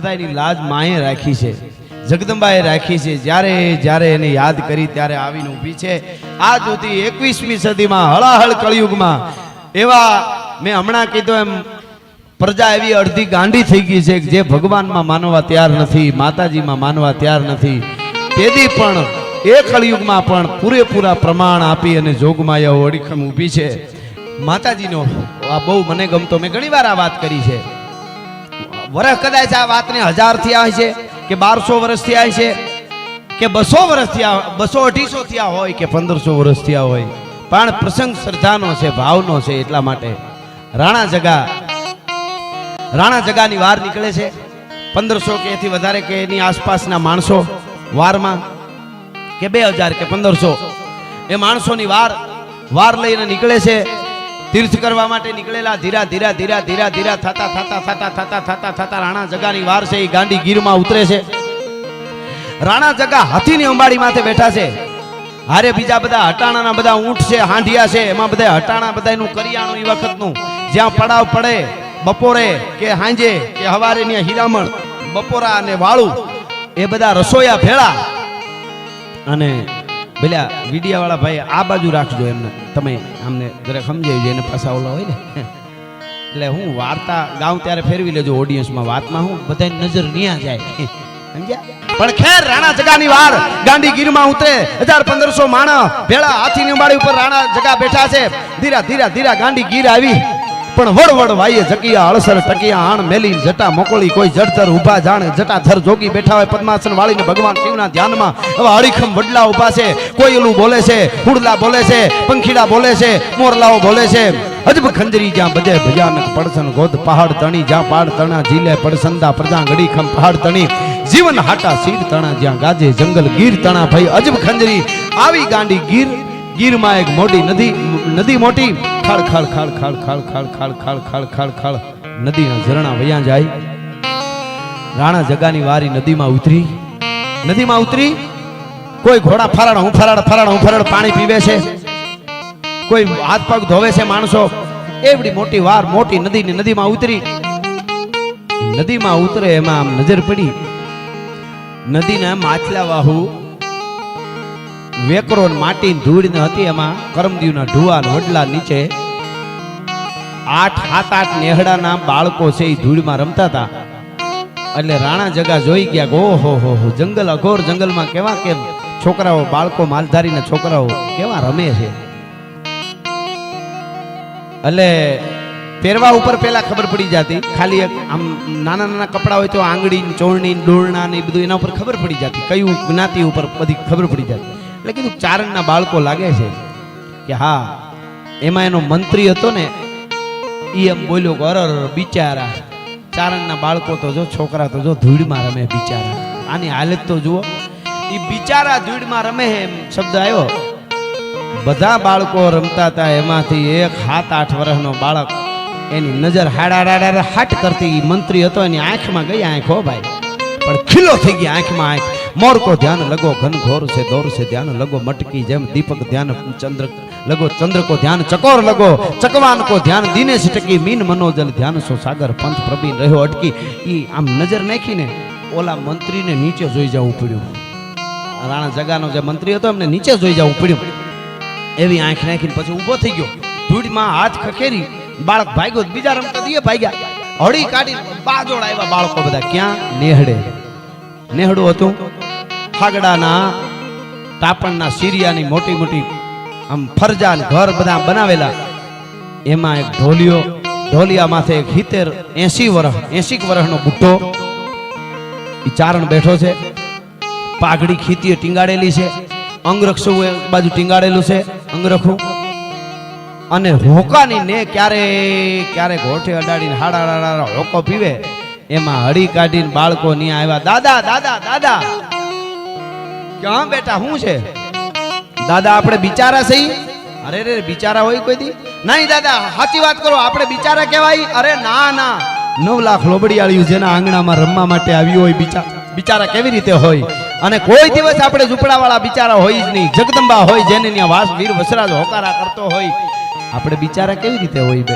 બધાની લાજ માએ રાખી છે, જગદંબાએ રાખી છે, જ્યારે જ્યારે એને યાદ કરી ત્યારે આવીને ઊભી છે. આ જ્યોતિ એકવીસમી સદીમાં હળાહળ કળિયુગમાં. એવા મેં હમણાં કીધું એમ, પ્રજા એવી અડધી ગાંડી થઈ ગઈ છે જે ભગવાનમાં માનવા તૈયાર નથી, માતાજીમાં માનવા તૈયાર નથી. તેથી પણ એ કળિયુગમાં પણ પૂરેપૂરા પ્રમાણ આપી અને જોગમાયા ઓળખમ ઊભી છે. માતાજીનો આ બહુ મને ગમતો, મેં ઘણી વાર આ વાત કરી છે. વર્ષ કદાચ આ વાતને હજાર થયા છે, કે બારસો વર્ષ થયા છે, કે બસો વર્ષ થયા બસો અઢીસો થયા હોય કે પંદરસો વર્ષ થયા હોય. પણ પ્રસંગ શ્રદ્ધાનો છે, ભાવનો છે એટલા માટે. રાણા જગા, રાણા જગાની વાર નીકળે છે. પંદરસો કે એથી વધારે કે એની આસપાસના માણસો વારમાં, કે બે હજાર કે પંદરસો. એ માણસોની વાર વાર લઈને નીકળે છે. તીર્થ કરવા માટે નીકળેલા ધીરા ધીરા ધીરા ધીરા ધીરા થતા થતા થતા થતા થતા થતા રાણા જગાની વાર છે, એ ગાંડી ગીરમાં ઉતરે છે. રાણા જગા હાથીની અંબાડી માથે બેઠા છે. હારે બીજા બધા હટાણાના બધા ઊંટ છે હાંડિયા છે, એમાં બધા હટાણા બધાનું કરિયાણું એ વખતનું. જ્યાં પડાવ પડે, બપોરે કે હાંજે કે હવારે ને હીરામણ, બપોરા અને વાળું, એ બધા રસોયા ભેળા. અને પેલા વિડિયાવાળા ભાઈ આ બાજુ રાખજો એમને. તમે અમને જરાક સમજાવી જાય એને હોય ને. એટલે હું વાર્તા ગાઉં ત્યારે ફેરવી લેજો ઓડિયન્સમાં વાતમાં હું બધાની નજર ન્યા જાય. સમજ્યા? પણ ખેર રાણા જગાની વાર ગાંધીગીરમાં ઉતરે. હજાર પંદરસો માણસ ભેળા હાથીની ઉંબાડી ઉપર રાણા જગા બેઠા છે. ધીરા ધીરા ધીરા ગાંધીગીર આવી. પણ વડવડ વડ વાઈએ જકિયા અળસર ટકિયા આણ મેલી, જટા મોકળી, કોઈ જડતર ઊભા જાણે, જટા ધર જોગી બેઠા હોય, પદ્માસન વાળીને ભગવાન શિવના ધ્યાનમાં. હવે અડીખમ વડલા ઊભા છે કોયલું બોલે છે, હુડલા બોલે છે, પંખીડા બોલે છે, મોરલાઓ બોલે છે. અજબ ખંજરી જ્યાં બજે ભયાનક પડસન ગોદ પહાડ તણી, જ્યાં પાડ તણા જીલે પડસંદા પ્રજા ગડીખમ પહાડ તણી. જીવન હાટા સીડ તણા જ્યાં ગાજે જંગલ ગીર તણા ભાઈ અજબ ખંજરી. આવી ગાંડી ગીર, ગીરમાં એક મોટી નદી નદી મોટી. ખાળ ખાળ ખાળ ખાળ ખાળ ખાળ ખાળ ખાળ ખાળ ખાળ ખાળ નદીના ઝરણા વયા જાય રાણા જગાની વારી નદીમાં ઉતરી નદીમાં ઉતરી કોઈ ઘોડા ફરાડ હું ફરાડ ફરાડ હું ફરાડ પાણી પીવે છે કોઈ હાથ પગ ધોવે છે માણસો એવડી મોટી વાર મોટી નદીની નદીમાં ઉતરી નદીમાં ઉતરે એમાં આમ નજર પડી નદીના માછલા વાહુ વેકરો માટી ધૂળ ને હતી એમાં કરમદીવના ઢુવા વડલા નીચે આઠ, સાત, આઠ નેહડાના બાળકો છે એ ધૂળમાં રમતા હતા. એટલે રાણા જગા જોઈ ગયા ગો ઓહો હો હો, જંગલ અઘોર જંગલમાં કેવા કે છોકરાઓ, બાળકો માલધારીના છોકરાઓ કેવા રમે છે? એટલે પહેરવા ઉપર પેલા ખબર પડી જતી, ખાલી એક આમ નાના નાના કપડા હોય તો આંગળી ચોરણી ડોળના ને બધું એના ઉપર ખબર પડી જતી, કયું જ્ઞાતિ ઉપર બધી ખબર પડી જતી. એટલે કીધું ચારણના બાળકો લાગે છે કે હા, એમાં એનો મંત્રી હતો ને ઈ એમ બોલ્યો કે અરર, બિચારા. ચારણના બાળકો તો જો, છોકરા તો જો ધૂળમાં રમે બિચારા. આની હાલત તો જુઓ. એ બિચારા ધૂળમાં રમે એમ શબ્દ આવ્યો બધા બાળકો રમતા હતા એમાંથી એક સાત, આઠ વર્ષનો બાળક. એની નજર હાડા હાટ કરતી મંત્રી હતો, એની આંખમાં ગઈ આંખ, હો ભાઈ. પણ ખીલો થઈ ગઈ આંખમાં આંખ. મોર કો ધ્યાન લગો ઘન ઘોર છે, દોર છે, ધ્યાન લગો, મટકી જેમ દીપક ધ્યાન, ચંદ્ર લગો ચંદ્ર કો ધ્યાન, ચકોર લગો ચકવાન કો ધ્યાન, દિનેશ સિટકી મીન મનોજલ ધ્યાન, સો સાગર પંથ પ્રબીન રહ્યો અટકી. ઈ આમ નજર નાખીને ઓલા મંત્રીને નીચે જોઈ જવું પડ્યું. રાણા જગાનો જે મંત્રી હતો, એમને નીચે જોઈ જવું પડ્યું. એવી આંખ નાખીને પછી ઊભો થઈ ગયો. ધૂળમાં હાથ ખખેરી, બાળક ભાગ્યો, બીજા રમતા ભાઈ ભાગ્યા. હળી કાઢી બાજોડ આવ્યા બાળકો બધા. ક્યાં? નેહડે. નેહડું હતું. ફાગડાના, તાપણના સિરિયાની મોટી મોટી, આમ ફરજા ઘર બધા બનાવેલા. એમાં એક ઢોલિયો ઢોલિયા માથે એક હિતેર એસી વર્ષ એસી વર્ષનો બુટ્ટો. એ ચારણ બેઠો છે. પાઘડી ખીતીએ ટીંગાડેલી છે. અંગરક્ષું એક બાજુ ટીંગાડેલું છે. અંગરખું. અને હોકાની ને ક્યારે ક્યારેક ગોઠે અડાડીને હાડા હોકો પીવે. એમાં હળી કાઢીને બાળકો ની આવ્યા. દાદા દાદા દાદા. ક્યાં બેટા શું છે? દાદા, આપણે બિચારા સહી. અરે રે બિચારા હોય કોઈ દી? નહીં, દાદા, સાચી વાત કરો, આપણે બિચારા કહેવાય. અરે, ના ના. નવ લાખ લોબડિયાળિયું જેના આંગણામાં રમવા માટે આવ્યું હોય બિચા બિચારા કેવી રીતે હોય? અને કોઈ દિવસ આપણે ઝૂંપડાવાળા બિચારા હોય જ નહીં. જગદંબા હોય જેને ત્યાં વાસ, વીર વસરાજ હોકારા કરતો હોય. આપણે બિચારા કેવી રીતે હોય બે?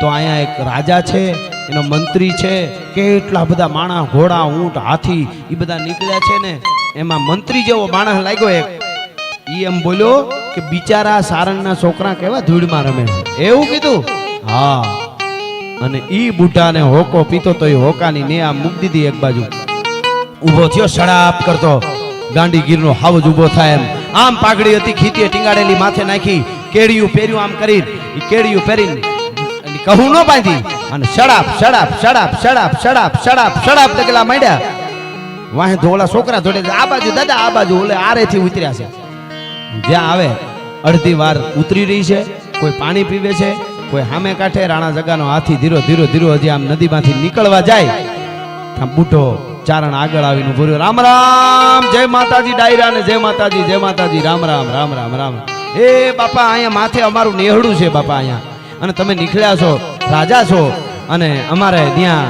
તો અહીંયા એક રાજા છે એનો મંત્રી છે, કેટલા બધા માણસ ઘોડા, ઊંટ, હાથી એ બધા નીકળ્યા છે ને, એમાં મંત્રી જેવો માણસ લાગ્યો એક. ઈ એમ બોલ્યો કે બિચારા સારંગના છોકરા કેવા ધૂળમાં રમે એવું કીધું? હા. અને ઈ બુઢાને હોકો પીતો તો એ હોકાની ને આમ મૂકી દીધી એક બાજુ. ઊભો થયો સડાપ કરતો. ગાંડીગીરનો હાવજ ઊભો થાય એમ. આમ પાઘડી હતી, ખીતીએ ટીંગાડેલી માથે નાખી કેડિયું પહેર્યું આમ કરી કેડિયું પહેરીને કહું ન બાંધી. અને શડાપ શડાપ શડાપ શડાપ શડાપ શડાપ શડાપ તકેલા માંડ્યા? વાહે ધોળા છોકરા જોડે આ બાજુ દાદા, આ બાજુ ઓલે આરેથી ઉતર્યા છે. જ્યાં આવે, અડધી વાર ઉતરી રહી છે, કોઈ પાણી પીવે છે, કોઈ સામે કાંઠે રાણા જગાનો હાથી ધીરો ધીરો ધીરો હજી આમ નદીમાંથી નીકળવા જાય. ત્યાં બુટો ચારણ આગળ આવીને ઊભો રામ રામ, જય માતાજી, ડાયરા ને જય માતાજી જય માતાજી. રામ રામ રામ રામ રામ. એ બાપા, અહીંયા માથે અમારું નેહડું છે બાપા, અહીંયા. અને તમે નીકળ્યા છો, રાજા છો. અને અમારે ત્યાં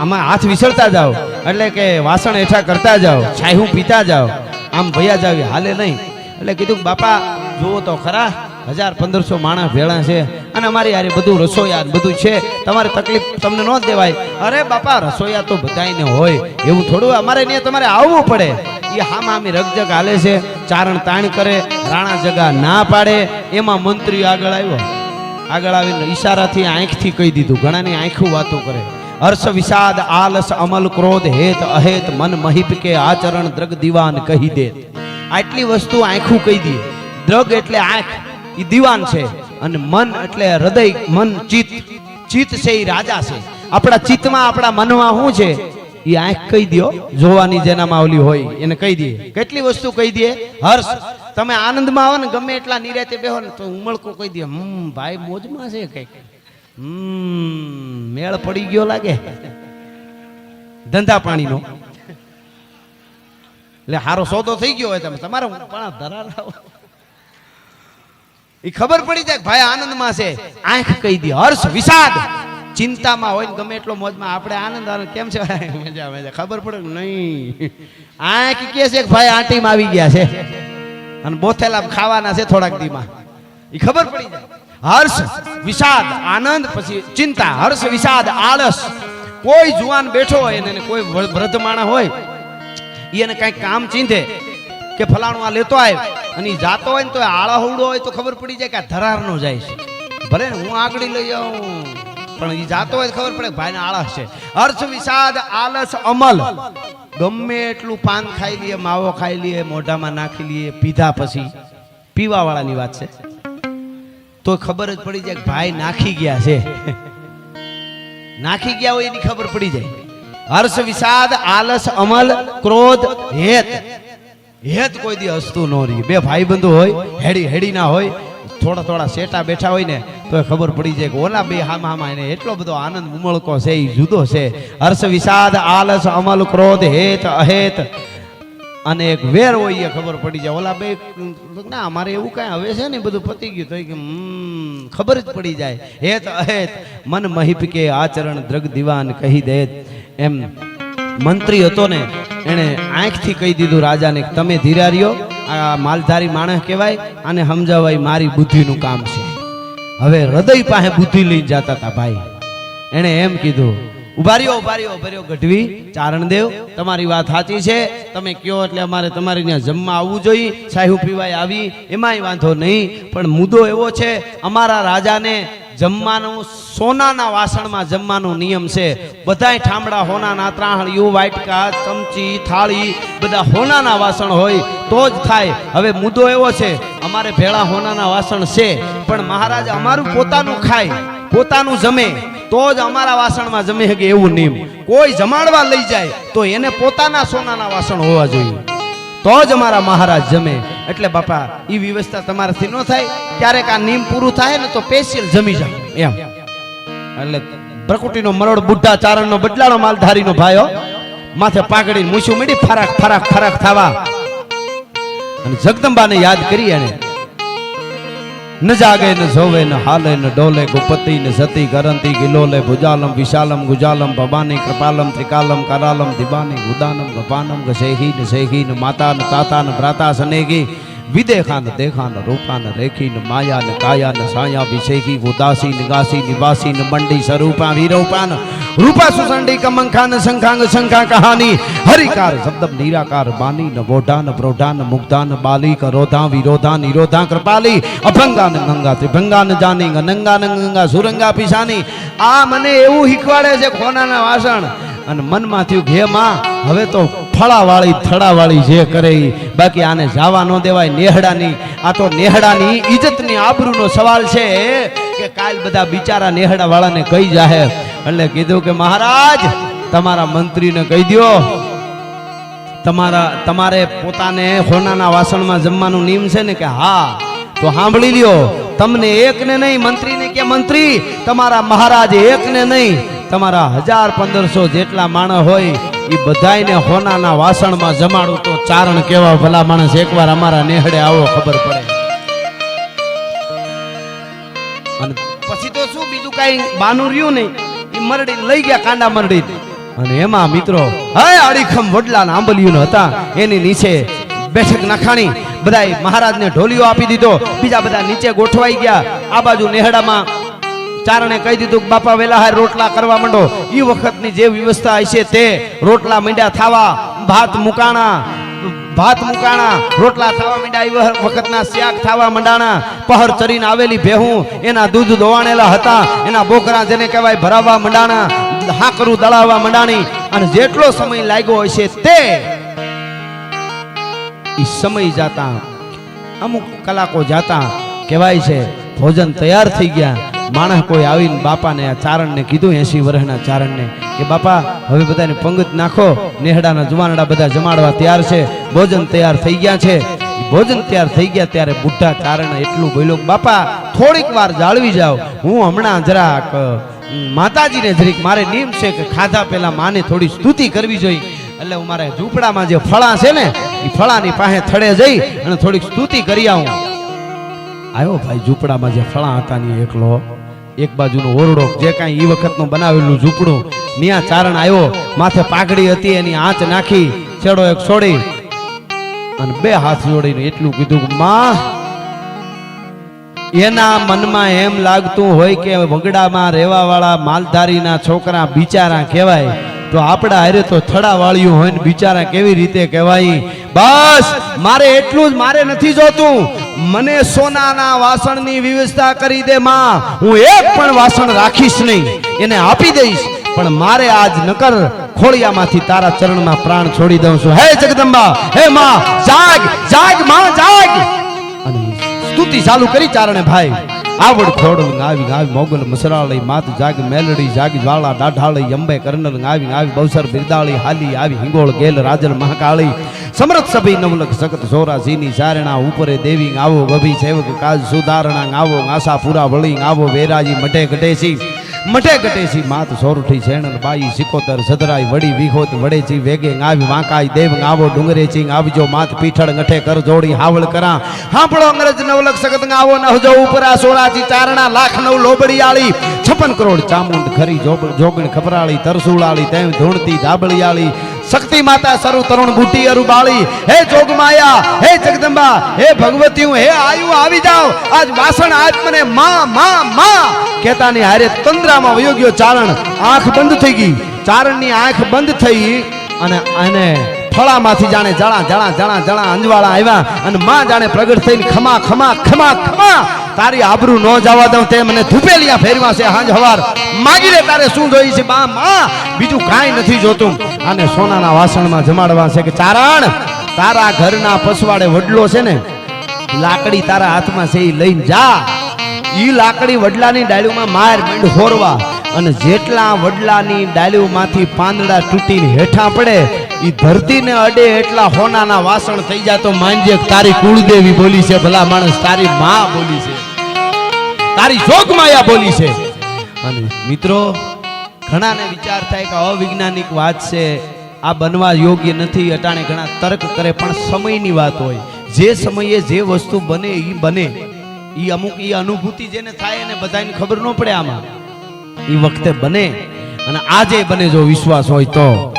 આમાં હાથ વિસરતા જાઓ. એટલે કે વાસણ હેઠા કરતા જાઓ. છાયું પીતા જાઓ. આમ ભૈયા જાવ, હાલે નહીં. એટલે કીધું બાપા, જુઓ તો ખરા, હજાર પંદરસો માણસ ભેળા છે અને અમારી યારે બધું રસોયા ને બધું છે. તમારે તકલીફ તમને ન દેવાય. અરે બાપા, રસોયા તો બધાયને હોય. એવું થોડું અમારે ત્યાં તમારે આવવું પડે. એ હામ આમી રગજગ હાલે છે, ચારણ તાણ કરે, રાણા જગા ના પાડે. એમાં મંત્રી આગળ આવ્યો. આગળ આવીને ઈશારાથી આંખથી કહી દીધું ઘણાની આંખું વાતો કરે. હર્ષ, વિષાદ, આલસ, અમલ, ક્રોધ, હેત, અહેત, મન, મહિપ કે આચરણ, દ્રગ, દિવાન કહી દે. આટલી વસ્તુ આંખું કહી દે. દ્રગ એટલે આંખ એ દિવાન છે. અને મન એટલે હૃદય, મન, ચિત્ત. ચિત્ત છે એ રાજા છે. આપણા ચિત્તમાં, આપણા મનમાં શું છે? એ આંખ કહી દ્યો, જોવાની જેનામાં ઓલી હોય, એને કહી દે. કેટલી વસ્તુ કહી દે? હર્ષ તમે આનંદમાં આવો ને ગમે એટલા નિરાતે બેહો ને તો ઉમળકો કહી દે, હમ, ભાઈ મોજમાં છે કંઈક. હમ, મેળ પડી ગયો લાગે. ધંધા પાણીનો. એટલે હારો સોદો થઈ ગયો હોય તમે, તમારે પણ ધરારાઓ એ ખબર પડી જાય ભાઈ આનંદમાં છે. આંખ કહી દે, હર્ષ, વિષાદ. ચિંતામાં હોય ગમે એટલો મોજમાં, આપણે આનંદ આનંદ કેમ છે? મજા મજા ખબર પડે નહીં. આંખ કે છે ભાઈ આંટીમાં આવી ગયા છે. અને બોથેલા ખાવાના છે થોડાક દીમાં. એ ખબર પડી જાય. હર્ષ, વિષાદ, આનંદ, પછી ચિંતા. હર્ષ, વિષાદ, આળસ. કોઈ જુવાન બેઠો હોય એને કોઈ વૃદ્ધ માણા હોય એને કઈ કામ ચીંધે કે ફલાણું આ લેતો આવે અને જાતો હોય ને તો આળા હવડો હોય તો ખબર પડી જાય કે આ ધરારનો જાય છે. ભલે હું આગળ લઈ આવું, પણ એ જાતો હોય ખબર પડે ભાઈને આળસ છે. હર્ષ, વિષાદ આલસ અમલ. ગમે એટલું પાન ખાઈ લઈએ, માવો ખાઈ લઈએ, મોઢામાં નાખી લઈએ, પીધા પછી પીવાવાળાની વાત છે. તો ખબર જ પડી જાય ભાઈ નાખી ગયા છે. નાખી ગયા હોય એની ખબર પડી જાય. હર્ષ વિષાદ, આલસ, અમલ, ક્રોધ, હેત. હેત કોઈ દી હસતું ન રહી. બે ભાઈ બંધુ હોય હેડી હેડી ના હોય થોડા થોડા સેટા બેઠા હોય ને તો ખબર પડી જાય કે ઓલા બે હામા હામા એને એટલો બધો આનંદ ઉમળકો છે એ જુદો છે. હર્ષ વિષાદ, આલસ, અમલ, ક્રોધ, હેત, અહેત. અને એક વેર હોય એ ખબર પડી જાય. ઓલા બે, ના અમારે એવું કાંઈ હવે છે ને બધું પતી ગયું. તો ખબર જ પડી જાય. હેત, અહેત. મન મહિપ કે આચરણ દ્રગ દિવાન કહી દે એમ મંત્રી હતો ને, એણે આંખથી કહી દીધું રાજાને તમે ધીરા રહ્યો આ માલધારી માણસ કહેવાય અને સમજાવાય મારી બુદ્ધિનું કામ છે. હવે હૃદય પાસે બુદ્ધિ લઈને જતા હતા ભાઈ. એણે એમ કીધું ઉભારીઓ ઉભારીઓ ઉભારીઓ ગઢવી, ચારણદેવ, તમારી વાત સાચી છે. તમે કયો એટલે અમારે તમારે ત્યાં જમવા આવવું જોઈએ. સાહેબ પીવાય આવી, એમાંય વાંધો નહીં. પણ મુદ્દો એવો છે, અમારા રાજાને જમવાનું સોનાના વાસણમાં જમવાનો નિયમ છે. બધાય ઠામડા હોનાના ત્રાહણ યુ વાટકા ચમચી, થાળી, બધા હોનાના વાસણ હોય તો જ થાય. હવે મુદ્દો એવો છે, અમારે ભેળા હોનાના વાસણ છે, પણ મહારાજ અમારું પોતાનું ખાય, પોતાનું જમે, તો જ અમારા વાસણમાં જમે શકે એવું નિયમ. કોઈ જમાડવા લઈ જાય, તો એને પોતાના સોનાના વાસણ હોવા જોઈએ. તો જ અમારા મહારાજ જમે. એટલે બાપા એ વ્યવસ્થા તમારાથી ન થાય. ક્યારેક આ નિયમ પૂરું થાય ને તો પેશિયલ જમી જાવ એમ. એટલે પ્રકૃતિનો મરોડ બુઢા ચારણનો બદલાનો માલધારીનો ભાયો માથે પાકડી મૂછું મીડી ફરાક ફરાક ફરાક થવા. અને જગદંબાને યાદ કરી એને ન જાગે, ન જોવે, ન હાલે, ન ડોલે, ગુપતિ, ન સતી કરંતી ગિલોલે, ભુજાલમ, વિશાલમ, ગુજાલમ, ભવાની, કૃપાલમ, ત્રિકાલમ, કરાલમ, દિબાની, ગુદાનમ, ગપાનમ, ગસેહી ન સેહી ન માતા, ન તાતા, ન ભ્રાતા સનેગી વિદેખાન દેખાન રૂપાન રેખીન માયાન, કાયાન, સાયા વિશેખી ઉદાસી નિગાસી નિવાસી મંડી, સ્વરૂપા, વિરૂપાન, રૂપા, સુસંડી, કમંખાન શંખાંગ શંખા કહાની, હરિકાર શબ્દ નિરાકાર બાની ન વોઢાન, પ્રોઢાન, મુગ્ધાન, બાલિક, રોધા, વિરોધા, નિરોધા, કૃપાલી, અભંગાન ગંગા ત્રિભંગાન, જાની ગનંગાન ગંગા સુરંગા, પીસાની, આ મને એવું શીખવાડે છે ખોનાના વાસણ. અને મનમાં થયું ઘે માં હવે તો ફળાવાળી થડાવાળી જે કરે બાકી આને જાવા ન દેવાય નેહડાની. આ તો નેહડાની ઇજ્જતની આબરૂનો સવાલ છે કે કાલ બધા બિચારા નેહડા વાળાને કહી જાહે? એટલે કીધું કે મહારાજ, તમારા મંત્રીને કહી દ્યો, તમારા, તમારે પોતાને હોનાના વાસણમાં જમવાનું નિયમ છે ને કે હા, તો સાંભળી લ્યો, તમને એકને નહીં, મંત્રીને કે મંત્રી, તમારા મહારાજ એકને નહીં, તમારા હજાર પંદરસો જેટલા માણસ હોય એ હોનાના વાસણમાં જમાડું તો ચારણ કેવા ભલા માણસ એકવાર અમારા નેહડે આવો ખબર પડે. પછી તો શું બીજું કાંઈ બાનું રહ્યું નહીં. એ મરડી લઈ ગયા કાંડા મરડી અને એમાં મિત્રો, હે અડીખમ વડલા આંબલિયું હતા, એની નીચે બેઠક નખાણી. બધાય મહારાજને ઢોલિયો આપી દીધો. બીજા બધા નીચે ગોઠવાઈ ગયા. આ બાજુ નેહડામાં ચારણે કહી દીધું કે બાપા વેલા હાર રોટલા કરવા માંડો. એ વખતની જે વ્યવસ્થા હશે તે રોટલા માંડ્યા થાવા, ભાત મુકાણા ભાત મુકાણા, રોટલા થવા માંડ્યા એ વખતના શાક થાવા મંડાણા, પહર ચરીને આવેલી ભેહું, એના દૂધ દોવાણેલા હતા, એના બોકરા જેને કહેવાય ભરાવવા મંડાણા, હાકરું દળાવવા માંડાણી, અને જેટલો સમય લાગ્યો હશે તે ઈ સમય જાતા, અમુક કલાકો જાતા, કહેવાય છે, ભોજન તૈયાર થઈ ગયા માણસ કોઈ આવીને બાપાને આ ચારણને કીધું એસી વર્ષના ચારણને કે બાપા, હવે બધાને પંગત નાખો, નેહડાના જુવાનડા બધા જમાડવા તૈયાર છે, ભોજન તૈયાર થઈ ગયા છે. ભોજન તૈયાર થઈ ગયા ત્યારે બુઢા ચારણ એટલું બોલ્યો, બાપા, થોડીક વાર જાળવી જાઓ. હું હમણાં જરાક માતાજીને જરીક મારે નિયમ છે કે ખાધા પહેલા માને થોડી સ્તુતિ કરવી જોઈએ. એટલે હું મારે ઝૂંપડામાં જે ફળા છે ને એ ફળાની પાસે થડે જઈ અને થોડીક સ્તુતિ કરી આવું. આવ્યો ભાઈ, ઝૂંપડામાં જે ફળા હતા ને એકલો. એક બાજુનો ઓરડો જે કાંઈ એ વખતનું બનાવેલું ઝૂંપડું. ન્યા ચારણ આવ્યો માથે પાઘડી હતી, એની આંચ નાખી, છેડો એક છોડી અને બે હાથ જોડીને એટલું કીધું માં, એના મનમાં એમ લાગતું હોય કે વગડામાં રહેવાવાળા માલધારીના છોકરા બિચારા કહેવાય, તો આપણા હારે તો થડા વાળ્યું હોય ને બિચારા કેવી રીતે કહેવાય? બસ, મારે એટલું જ મારે નથી જોતું. મને સોનાના વાસણની વ્યવસ્થા કરી દે માં. હું એક પણ વાસણ રાખીશ નહીં. એને આપી દઈશ. પણ મારે આજ નકર ખોળિયામાંથી તારા ચરણમાં પ્રાણ છોડી દઉં છું. હે જગદંબા, હે માં, જાગ જાગ, માં, જાગ. અને સ્તુતિ ચાલુ કરી ચારણે ભાઈ. આવડ ખોડલ આવી આવી મોગલ મસરાળી માત જાગ મેલડી જાગ જ્વાળા દાઢાળી, અંબે કર્નલ આવી આવી બવસર બિરદાળી, હાલી આવી હિંગોળ ગેલ રાજલ મહાકાળી. સમરથ સભી નવલખ સખત સોરાજીની ચારણા ઉપરે દેવી આવો ગભી સેવક કાજ સુધારણા આવો આશા પૂરા વળી આવો વેરાજી મઢે ગઢેસી મઠે ગટેસી માત સોરઠી શેણલ બાઈ સિકોતર સદરાઈ વડી વિખોત વડેચી વેગે આવી વાંકાઈ દેવ આવો ડુંગરે ચીંગ આવજો માત પીઠળ ગઠે કર જોડી હાવળ કરા. હાંપળો અંગ્રેજ નવલક સગત આવો નહજો ઉપરા સોળાજી ચારણા લાખ નવ લોબડિયાળી. છપ્પન કરોડ ચામુંડ ખરી જોગણ ખપરાળી, તરસુળાળી, તેમ ધૂણતી ધાબળિયાળી. શક્તિ માતા સરુ તરુણ બુટી અરુ બાળી હે જોગમાયા, હે જગદંબા, હે ભગવતી હે આયુ, આવી જાઓ. આજ વાસણ આજ મને માં માં માં કેતાની હારે તંદ્રામાં વયો ગયો ચારણ. આંખ બંધ થઈ ગઈ. ચારણની આંખ બંધ થઈ અને અને ફળામાંથી જાણે જણા જણા જણા જણા અંજવાળા આવ્યા અને માં જાણે પ્રગટ થઈને ખમા ખમા ખમા ખમા તારી આબરૂ ન જવા દઉં તે મને ધૂપેલિયા ફેરવા છે, હાંજ હવાર. માગી લે તારે શું જોઈ છે? બા, માં, બીજું કાંઈ નથી જોતું. આને સોનાના વાસણમાં જમાડવા છે કે ચારણ? તારા ઘરના પસવાડે વડલો છે ને, લાકડી તારા હાથમાં છે એ લઈને જા. ઈ લાકડી વડલાની ડાળીઓમાં માર મીંડ હોરવા. અને જેટલા વડલાની ડાળીઓમાંથી પાંદડા તૂટીને હેઠા પડે, ઈ ધરતીને અડે એટલા હોનાના વાસણ થઈ જાય તો માનજે તારી કુળદેવી બોલી છે, ભલા માણસ તારી માં બોલી છે. તારી જોગમાયા બોલી છે. અને મિત્રો, ઘણાને વિચાર થાય કે અવૈજ્ઞાનિક વાત છે. આ બનવા યોગ્ય નથી, અટાણે ઘણા તર્ક કરે, પણ સમયની વાત હોય. જે સમયે જે વસ્તુ બને એ બને. એ અમુક એ અનુભૂતિ જેને થાય એને બધાને ખબર ન પડે આમાં. એ વખતે બને અને આજે બને જો વિશ્વાસ હોય તો.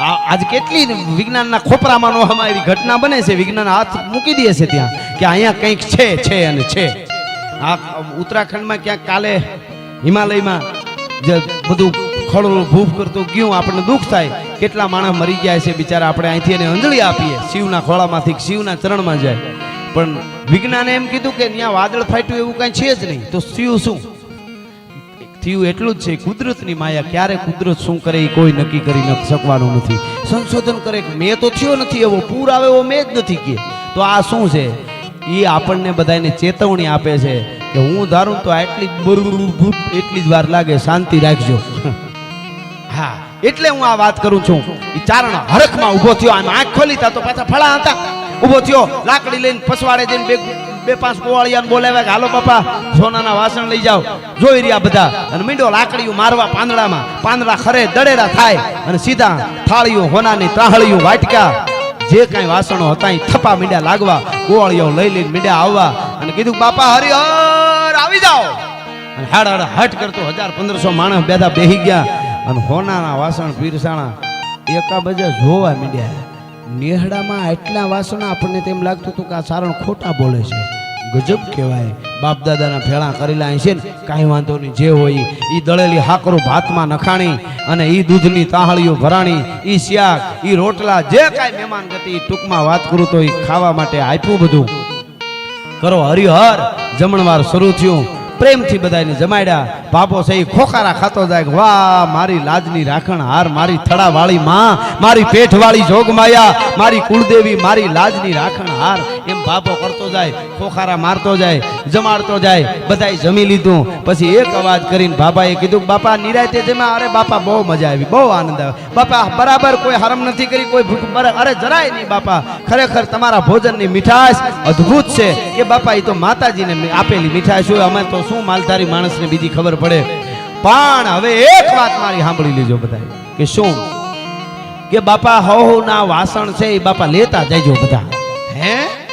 આજ કેટલી વિજ્ઞાનના ખોપરામાં નો હમા એવી ઘટના બને છે. વિજ્ઞાન હાથ મૂકી દે છે ત્યાં કે અહીંયા કંઈક છે છે અને છે. આ ઉત્તરાખંડમાં ક્યાંક કાલે હિમાલયમાં જે બધું ખડું ભૂફ કરતું ગયું, આપણને દુઃખ થાય. કેટલા માણસ મરી ગયા છે બિચારા, આપણે અહીંથી એને અંજળી આપીએ. શિવના ખોળામાંથી, શિવના ચરણમાં જાય. પણ વિજ્ઞાને એમ કીધું કે ત્યાં વાદળ ફાટ્યું એવું કાંઈ છે જ નહીં. તો શિવ શું? થયું એટલું જ છે. કુદરતની માયા, ક્યારે કુદરત શું કરે એ કોઈ નક્કી કરી શકવાનું નથી. સંશોધન કરે મેં તો થયો નથી, એવો પૂર આવે એવો મેં જ નથી કે. તો આ શું છે? એ આપણને બધાને ચેતવણી આપે છે કે હું ધારું તો આટલી એટલી જ વાર લાગે, શાંતિ રાખજો. હા, એટલે હું આ વાત કરું છું. એ ચારણ હરખમાં ઊભો થયો, આમ આંખ ખોલી તા પાછા ફળા હતા. ઊભો થયો, લાકડી લઈને પસવાડે જઈને બે બે પાંચ ગોવાળિયાને બોલાવ્યા કે, હાલો બાપા, સોનાના વાસણ લઈ જાઓ. જોઈ રહ્યા બધા. અને મીંડો લાકડીઓ મારવા પાંદડામાં, પાંદડા ખરે દડેરા થાય અને સીધા થાળીઓ હોનાની ત્રાહળીઓ વાટકા જે કાંઈ વાસણો હતા એ થપા મીંડા લાગવા ગોવાળીઓ લઈ લઈને મીંડા આવવા અને કીધું, બાપા, હરિહર, આવી જાઓ. અને હાડ હાડ હટ કરતો હજાર પંદરસો માણસ બેધા બેહી ગયા અને હોનાના વાસણ પીરસાણા એકા બજા જોવા મીડ્યા. નેહડામાં એટલા વાસણ આપણને તેમ લાગતું હતું કે આ સારણ ખોટા બોલે છે. ગજબ કહેવાય. બાપ દાદાના ભેળા કરેલા છે ને, કાંઈ વાંધો નહીં, જે હોય એ દળેલી હાકરું ભાતમાં નખાણી અને એ દૂધની તાહળીઓ ભરાણી એ શાક એ રોટલા, જે કાંઈ મહેમાન ગતિ ટૂંકમાં વાત કરું તો એ ખાવા માટે આપ્યું બધું. કરો હરિહર, જમણવાર શરૂ થયું. પ્રેમથી બધાને જમાડ્યા. બાપો છે ખોખારા ખાતો જાય વાહ, મારી લાજની રાખણ, હાર મારી થડાવાળી માં મારી પેઠવાળી જોગમાયા, મારી કુળદેવી મારી લાજની રાખણ, હાર એમ બાપો કરતો જાય, ખોખારા મારતો જાય, જમાડતો જાય, બધાય જમી લીધું. પછી એક અવાજ કરીને બાપાએ કીધું, બાપા, નિરાયતે જમા અરે બાપા, બહુ મજા આવી, બહુ આનંદ આવ્યો. બાપા, બરાબર, કોઈ હરમ નથી કરી, કોઈ ભૂખ અરે, જરાય નહીં, બાપા. ખરેખર તમારા ભોજનની મીઠાશ અદ્ભુત છે. કે બાપા, એ તો માતાજીને આપેલી મીઠાશ હોય, અમે તો શું માલધારી માણસને બીજી ખબર પડે? પણ હવે એક વાત મારી સાંભળી લેજો બધા કે શું? કે બાપા, હો ના વાસણ છે, એ બાપા લેતા જજો બધા હે?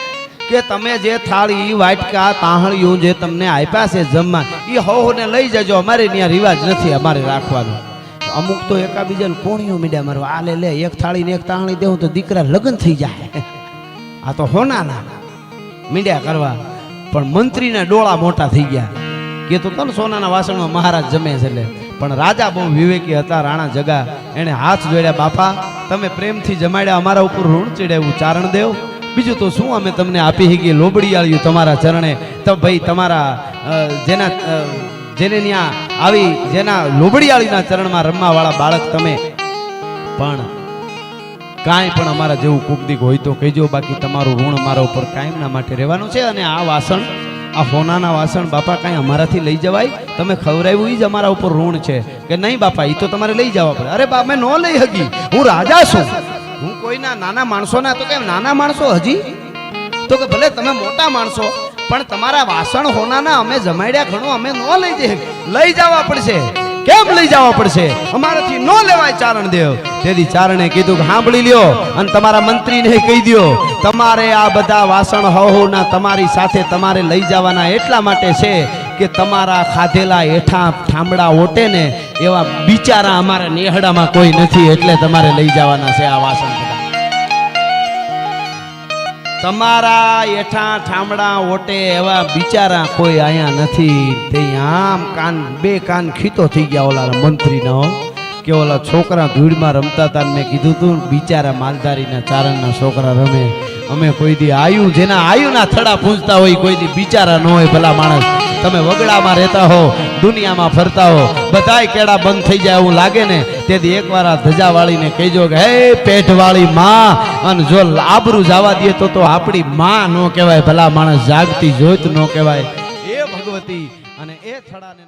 કે તમે જે થાળી વાટકા, તાહણિયું જે તમને આપ્યા છે જમવા એ હોને લઈ જજો. અમારે ત્યાં રિવાજ નથી અમારે રાખવાનો. અમુક તો એકાબીજાને કોણીઓ મીડ્યા મારવા, આ લે લે, એક થાળી ને એક તાહણી દેવું તો દીકરા લગ્ન થઈ જાય. આ તો હોનાના મીંડ્યા કરવા. પણ મંત્રીના ડોળા મોટા થઈ ગયા. કે તો તને સોનાના વાસણમાં મહારાજ જમે છે એટલે. પણ રાજા બહુ વિવેકી હતા, રાણા જગા. એણે હાથ જોડ્યા, બાપા, તમે પ્રેમથી જમાડ્યા, અમારા ઉપર ઋણ ચડ્યાવું ચારણ દેવ. બીજું તો શું અમે તમને આપી હી લોબડીયાળ્યું તમારા ચરણે. તો ભાઈ, તમારા જેના જેને ત્યાં આવી, જેના લોબડીયાળીના ચરણમાં રમવાવાળા બાળક તમે. પણ કાંઈ પણ અમારા જેવું કુકદીક હોય તો કહેજો, બાકી તમારું ઋણ અમારા ઉપર કાયમના માટે રહેવાનું છે અને આ વાસણ, આ હોનાના વાસણ બાપા કાંઈ અમારાથી લઈ જવાય? તમે ખવડાવ્યું એ જ અમારા ઉપર ઋણ છે. કે નહીં બાપા એ તો તમારે લઈ જવા પડે. અરે બાપ મેં ન લઈ હગી. હું રાજા છું. હું કોઈના નાના માણસોના તો કેમ નાના માણસો હજી? તો કે ભલે તમે મોટા માણસો, પણ તમારા વાસણ હોનાના અમે જમાડ્યા ઘણું અમે ન લઈ જઈએ. લઈ જવા પડશે. કેમ લઈ જવા પડશે? અમારાથી ન લેવાય ચારણ દેવ તેથી ચારણે કીધું કે સાંભળી લ્યો અને તમારા મંત્રીને કહી દ્યો, તમારે આ બધા વાસણ હોના તમારી સાથે તમારે લઈ જવાના એટલા માટે છે કે તમારા ખાધેલા હેઠા ઠામડા ઓટે ને એવા બિચારા અમારા નેહડામાં કોઈ નથી, એટલે તમારે લઈ જવાના છે આ વાસણ તમારા એઠા ઠામડા ઓટે એવા બિચારા કોઈ અહીંયા નથી. તે આમ કાન, બે કાન ખીતો થઈ ગયા ઓલા મંત્રીનો. કે ઓલા છોકરા ભીડમાં રમતા હતા મેં કીધું તું, બિચારા માલધારીના ચારણના છોકરા રમે. અમે કોઈ દી આયુ, જેના આયુના થડા પૂંજતા હોય, કોઈ દી બિચારા ન હોય ભલા માણસ. તમે વગડામાં રહેતા હો, દુનિયામાં ફરતા હો, બધાય કેડા બંધ થઈ જાય એવું લાગે ને? તેથી એકવાર આ ધજા વાળીને કહેજો કે, હે પેટવાળી માં, અને જો આબરૂ જવા દે તો તો આપણી માં નો કહેવાય, ભલા માણસ જાગતી જોત નો કહેવાય. એ ભગવતી, અને એ થડાને